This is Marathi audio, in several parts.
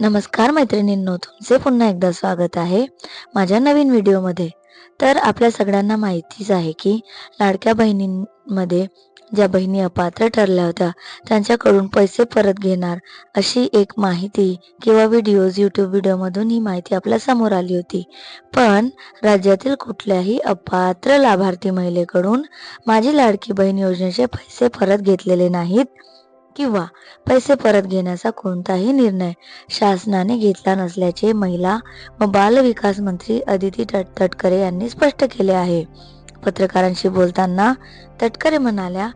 नमस्कार मैत्रिणींनो तुमचे पुन्हा एकदा स्वागत आहे माझ्या नवीन व्हिडिओमध्ये. तर आपल्या सगळ्यांना माहितीच आहे की लाडक्या बहिणींमध्ये ज्या बहिणी अपात्र ठरल्या होत्या त्यांच्याकडून पैसे परत घेणार अशी एक माहिती किंवा व्हिडिओज यूट्यूब व्हिडिओमधून ही माहिती आपल्यासमोर आली होती. पण राज्यातील कुठल्याही अपात्र लाभार्थी महिलेकडून माझी लाडकी बहीण योजनेचे पैसे परत घेतलेले नाहीत. किंवा पैसे परत घेण्याचा कोणताही निर्णय शासनाने घेतला नसल्याचे महिला व बाल विकास मंत्री अदिती तटकरे यांनी स्पष्ट केले आहे. पत्रकारांशी बोलताना तटकरे म्हणाल्या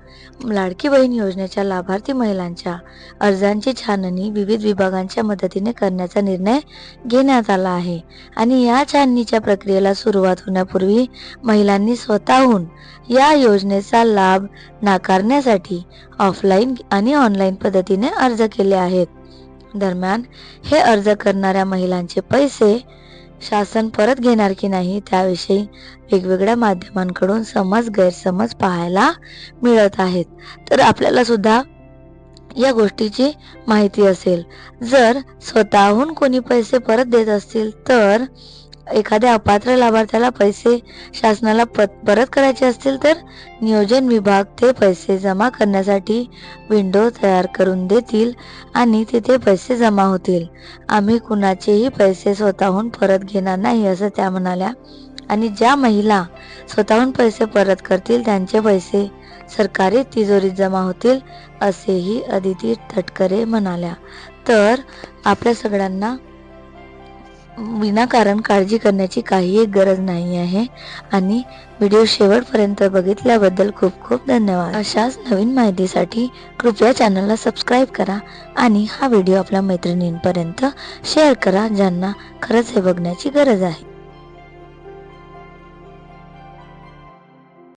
लाडकी बहीण योजनेच्या लाभार्थी महिलांच्या अर्जांची छाननी विविध विभागांच्या मदतीने करण्याचा निर्णय घेण्यात आला आहे आणि या छाननीच्या प्रक्रियेला सुरुवात होण्यापूर्वी महिलांनी स्वतःहून या योजनेचा लाभ नाकारण्यासाठी ऑफलाईन आणि ऑनलाईन पद्धतीने अर्ज केले आहेत. दरम्यान हे अर्ज करणाऱ्या महिलांचे पैसे शासन परत घेणार की नाही त्याविषयी वेगवेगळ्या माध्यमांकडून समज गैरसमज पाहायला मिळत आहेत. तर आपल्याला सुद्धा या गोष्टीची माहिती असेल. जर स्वतःहून कोणी पैसे परत देत असतील तर एखाद्या अपात्र लाभार्थ्याला पैसे शासनाला परत करायचे असतील तर नियोजन विभाग ते पैसे जमा करण्यासाठी विंडो तयार करून देतील आणि तिथे पैसे जमा होतील. आम्ही कुणाचेही पैसे स्वतःहून परत घेणार नाही असं त्या म्हणाल्या. आणि ज्या महिला स्वतःहून पैसे परत करतील त्यांचे पैसे सरकारी तिजोरीत जमा होतील असेही अदिती तटकरे म्हणाल्या. तर आपल्या सगळ्यांना विनाकारण काळजी करण्याची काहीही गरज नाही आहे. आणि व्हिडिओ शेवटपर्यंत बघितल्याबद्दल खूप खूप धन्यवाद. अशाच नवीन माहितीसाठी कृपया चॅनलला सबस्क्राईब करा आणि हा व्हिडिओ आपल्या मैत्रिणींपर्यंत शेअर करा ज्यांना खरंच हे बघण्याची गरज आहे.